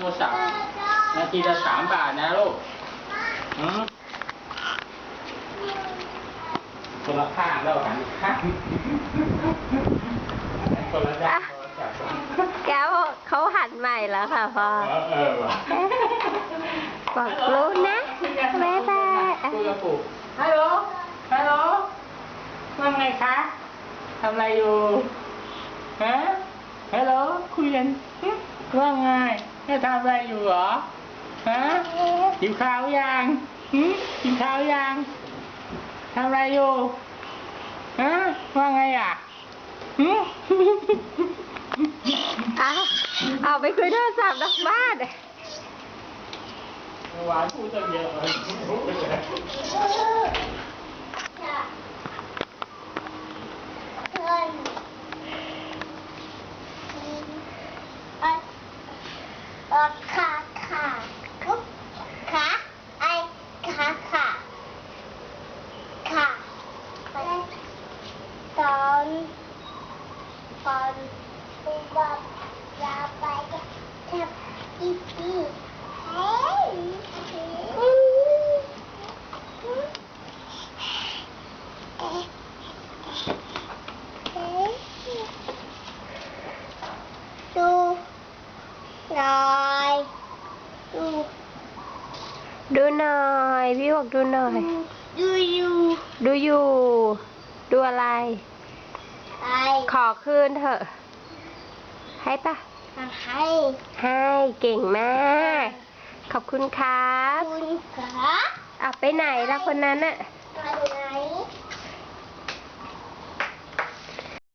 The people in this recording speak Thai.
โทรศัพท์ นาทีละสามบาทนะลูกหืมคนละข้างแล้วหันอีกข้างคนละด้านโทรศัพท์แก้วเขาหันใหม่แล้วค่ะพ่อ เออเออว่ะบอกรู้นะบ๊ายบายคุยกับปู่ฮัลโหล ฮัลโหลว่าไงคะทำอะไรอยู่ ฮะ ฮัลโหล คุยกันหึว่าไง จะทำอะไรอยู่เหรอ ฮะหิวข้าวยังหึกินข้าวยังทำอะไรอยู่ ฮะ ว่าไงอะหึเอาเอาไปคุยโทรศัพท์นอกบ้านหวานพูดตั้งเยอะเลย ขาขาคุกขาไอขาขาขา ตอนตอนปูบับยาไปแทบอีปีเฮ้ยดูหน่อยดูดูหน่อยพี่บอกดูหน่อย ดูอยู่ ดูอยู่ ดูอะไรไปขอคืนเถอะ ให้ปะให้ให้เก่งมาก ขอบคุณครับคุณขาเอาไปไหนล่ะคนนั้นอะไปไหน